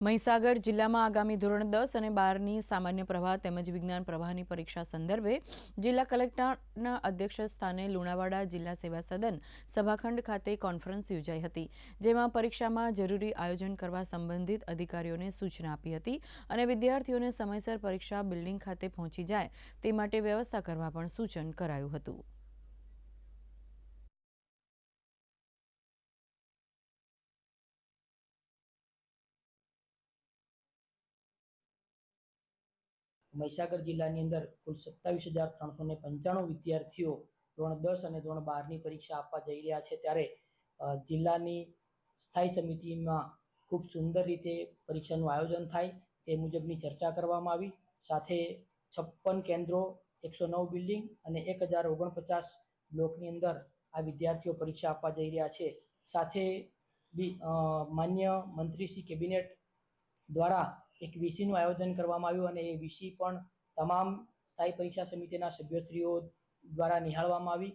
મહીસાગર જિલ્લામાં આગામી ધોરણ દસ અને બારની સામાન્ય પ્રવાહ તેમજ વિજ્ઞાન પ્રવાહની પરીક્ષા સંદર્ભે જિલ્લા કલેક્ટરના અધ્યક્ષ સ્થાને લુણાવાડા જિલ્લા સેવા સદન સભાખંડ ખાતે કોન્ફરન્સ યોજાઈ હતી, જેમાં પરીક્ષામાં જરૂરી આયોજન કરવા સંબંધિત અધિકારીઓને સૂચના આપી હતી અને વિદ્યાર્થીઓને સમયસર પરીક્ષા બિલ્ડિંગ ખાતે પહોંચી જાય તે માટે વ્યવસ્થા કરવા પણ સૂચન કરાયું હતું. મહીસાગર જિલ્લાની અંદર કુલ સત્તાવીસ હજાર ત્રણસો ને પંચાણું વિદ્યાર્થીઓ ધોરણ દસ અને ધોરણ બારની પરીક્ષા આપવા જઈ રહ્યા છે. ત્યારે જિલ્લાની સ્થાયી સમિતિમાં ખૂબ સુંદર રીતે પરીક્ષાનું આયોજન થાય તે મુજબની ચર્ચા કરવામાં આવી. સાથે છપ્પન કેન્દ્રો, એકસો નવ બિલ્ડિંગ અને એક હજાર ઓગણપચાસ બ્લોકની અંદર આ વિદ્યાર્થીઓ પરીક્ષા આપવા જઈ રહ્યા છે. સાથે માન્ય મંત્રી શ્રી કેબિનેટ દ્વારા એક વીસીનું આયોજન કરવામાં આવ્યું અને એ વીસી પણ તમામ સ્થાયી પરીક્ષા સમિતિના સભ્યશ્રીઓ દ્વારા નિહાળવામાં આવી.